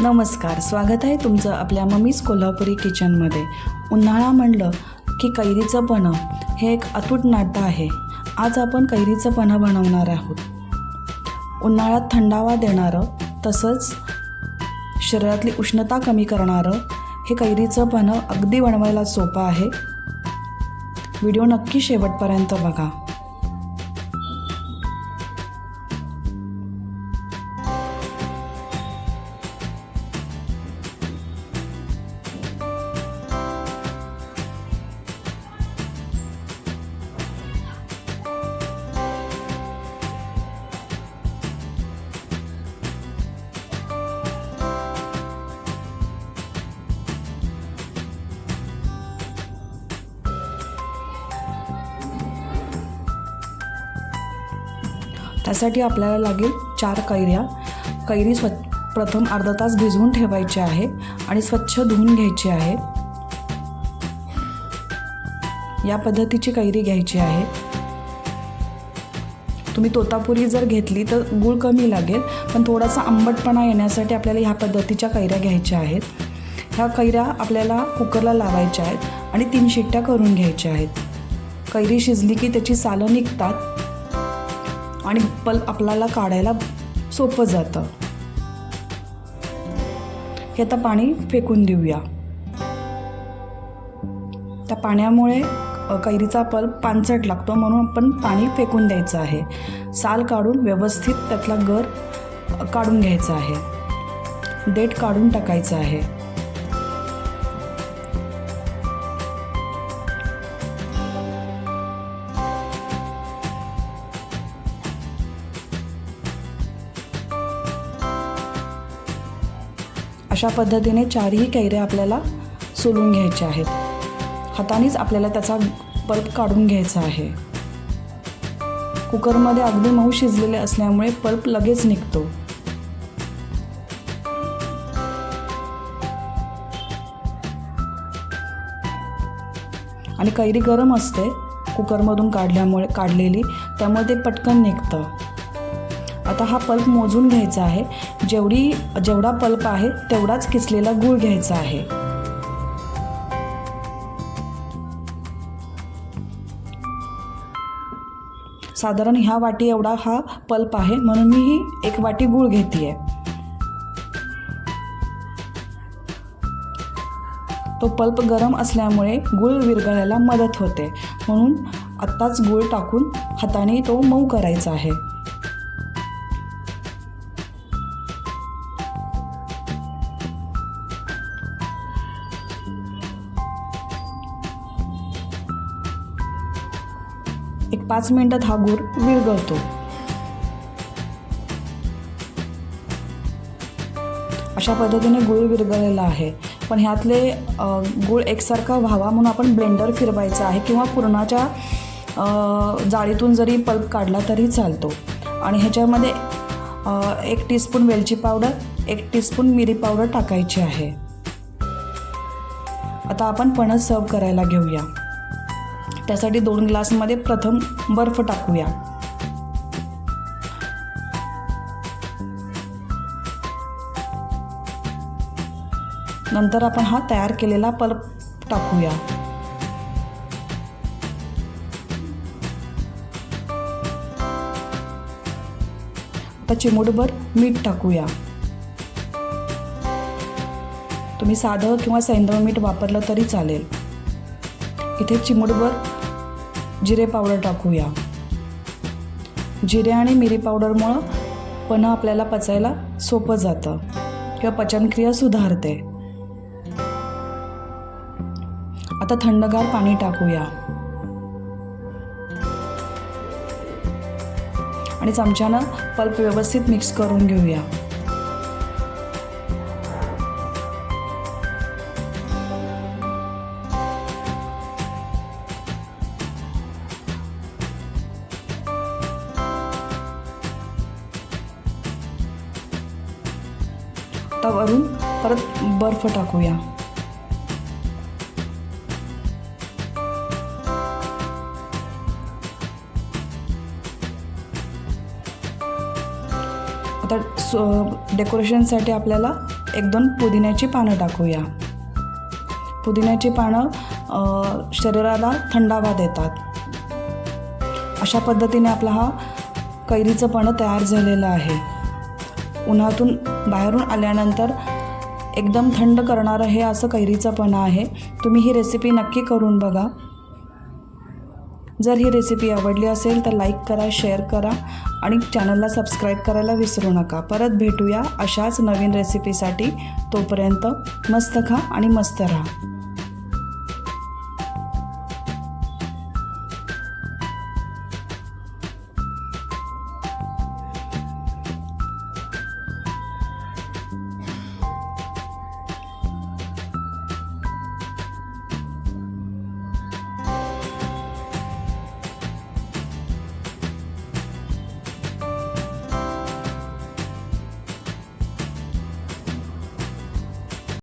नमस्कार स्वागत आहे तुमचं आपल्या मम्मीज कोल्हापुरी किचनमध्ये. उन्हाळा म्हणलं की कैरीचं पणं हे एक अतूट नातं आहे. आज आपण कैरीचं पणं बनवणार आहोत. उन्हाळ्यात थंडावा देणारं तसंच शरीरातली उष्णता कमी करणारं हे कैरीचं पणं अगदी बनवायला सोपं आहे. व्हिडिओ नक्की शेवटपर्यंत बघा. त्यासाठी आपल्याला लागेल चार कैऱ्या. कैरी स्व प्रथम अर्धा तास भिजवून ठेवायची आहे आणि स्वच्छ धुवून घ्यायची आहे. या पद्धतीची कैरी घ्यायची आहे. तुम्ही तोतापुरी जर घेतली तर गूळ कमी लागेल पण थोडासा आंबटपणा येण्यासाठी आपल्याला ह्या पद्धतीच्या कैऱ्या घ्यायच्या आहेत. ह्या कैऱ्या आपल्याला कुकरला लावायच्या आहेत आणि तीन शिट्ट्या करून घ्यायच्या आहेत. कैरी शिजली की त्याची सालं निघतात. आणि पल आपल्याला काढायला सोपं जातं. हे आता पाणी फेकून देऊया. त्या पाण्यामुळे कैरीचा पल्प पानसट लागतो म्हणून आपण पाणी फेकून द्यायचं आहे. साल काढून व्यवस्थित त्यातला गर काढून घ्यायचा आहे. देठ काढून टाकायचं आहे. अशा पद्धतीने चारही कैऱ्या आपल्याला सोलून घ्यायच्या आहेत. हातानेच आपल्याला त्याचा पल्प काढून घ्यायचा आहे. कुकरमध्ये अगदी मऊ शिजलेले असल्यामुळे पल्प लगेच निघतो. आणि कैरी गरम असते कुकरमधून काढल्यामुळे काढलेली त्यामुळे ते पटकन निघतं. आता हा पल्प मोजून घ्यायचा आहे. जेवढी जेवढा पल्प आहे तेवढाच किसलेला गूळ घ्यायचा आहे. साधारण ह्या वाटी एवढा हा पल्प आहे म्हणून मी ही एक वाटी गूळ घेते तो पल्प गरम असल्यामुळे गूळ विरघळायला मदत होते. म्हणून आत्ताच गूळ टाकून हाताने तो मऊ करायचा आहे. एक पाच मिनटात हा गूळ विरघळतो. अशा पद्धतीने गूळ विरघळलेला आहे. पण ह्यातले गूळ एकसारखा व्हावा म्हणून आपण ब्लेंडर फिरवायचा आहे किंवा पुरणाच्या जाळीतून जरी पल्प काढला तरी चालतो. आणि ह्याच्यामध्ये एक टीस्पून वेलची पावडर एक टीस्पून मिरी पावडर टाकायची आहे. आता आपण पणस सर्व करायला घेऊया. त्यासाठी दोन ग्लासमध्ये प्रथम बर्फ टाकूया. नंतर आपण हा तयार केलेला पल्प टाकूया. आता चिमूटभर मीठ टाकूया. तुम्ही साधं किंवा सैंदव मीठ वापरलं तरी चालेल. इथे चिमूटभर जिरे पावडर टाकूया. जिरे आणि मिरी पावडरमुळं पण आपल्याला पचायला सोपं जातं किंवा पचनक्रिया सुधारते. आता थंडगार पाणी टाकूया. आणि चमच्यानं पल्प व्यवस्थित मिक्स करून घेऊया. वरून परत बर्फ टाकूया. आता सो डेकोरेशनसाठी आपल्याला एक दोन पुदिन्याची पानं टाकूया. पुदिन्याची पानं शरीराला थंडावा देतात. अशा पद्धतीने आपला हा कैरीचं पानं तयार झालेलं आहे. उन्हातून बाहेरून आल्यानंतर एकदम थंड करणारं हे असं कैरीचं पण आहे. तुम्ही ही रेसिपी नक्की करून बघा. जर ही रेसिपी आवडली असेल तर लाईक करा शेअर करा आणि चॅनलला सबस्क्राईब करायला विसरू नका. परत भेटूया अशाच नवीन रेसिपीसाठी तोपर्यंत मस्त खा आणि मस्त राहा.